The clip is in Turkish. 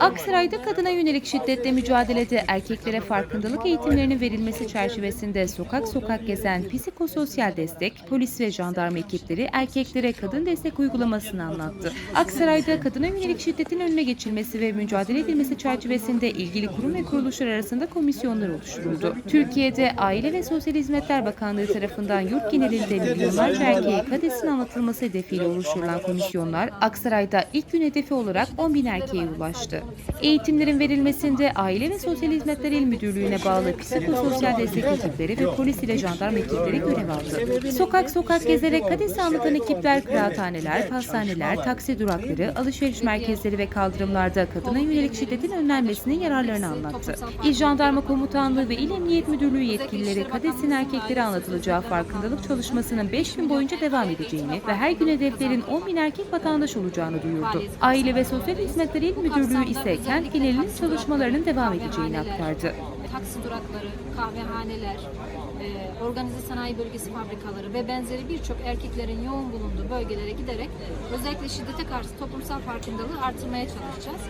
Aksaray'da kadına yönelik şiddetle mücadelede erkeklere farkındalık eğitimlerinin verilmesi çerçevesinde sokak sokak gezen psikososyal destek, polis ve jandarma ekipleri erkeklere kadın destek uygulamasını anlattı. Aksaray'da kadına yönelik şiddetin önüne geçilmesi ve mücadele edilmesi çerçevesinde ilgili kurum ve kuruluşlar arasında komisyonlar oluşturuldu. Türkiye'de Aile ve Sosyal Hizmetler Bakanlığı tarafından yurt genelinde milyonlarca erkeğe KADES'in anlatılması hedefiyle oluşturulan komisyonlar Aksaray'da ilk gün hedefi olarak 10 bin erkeğe ulaştı. Eğitimlerin verilmesinde Aile ve Sosyal Hizmetler İl Müdürlüğü'ne bağlı psikososyal destek ekipleri ve polis ile jandarma ekipleri görev aldı. Sokak sokak gezerek KADES'i anlatan ekipler kıraathaneler, pastaneler, taksi durakları, alışveriş merkezleri ve kaldırımlarda kadına yönelik şiddetin önlenmesinin yararlarını anlattı. İl Jandarma Komutanlığı ve İl Emniyet Müdürlüğü yetkilileri KADES'in erkeklere anlatılacağı farkındalık çalışmasının 5 gün boyunca devam edeceğini ve her gün hedeflerin 10 bin erkek vatandaş olacağını duyurdu. Aile ve Sosyal Hizmetler İl Müdürlüğü kent genelinin çalışmalarının devam edeceğini aktardı. Taksi durakları, kahvehaneler, e, organize sanayi bölgesi fabrikaları ve benzeri birçok erkeklerin yoğun bulunduğu bölgelere giderek özellikle şiddete karşı toplumsal farkındalığı artırmaya çalışacağız.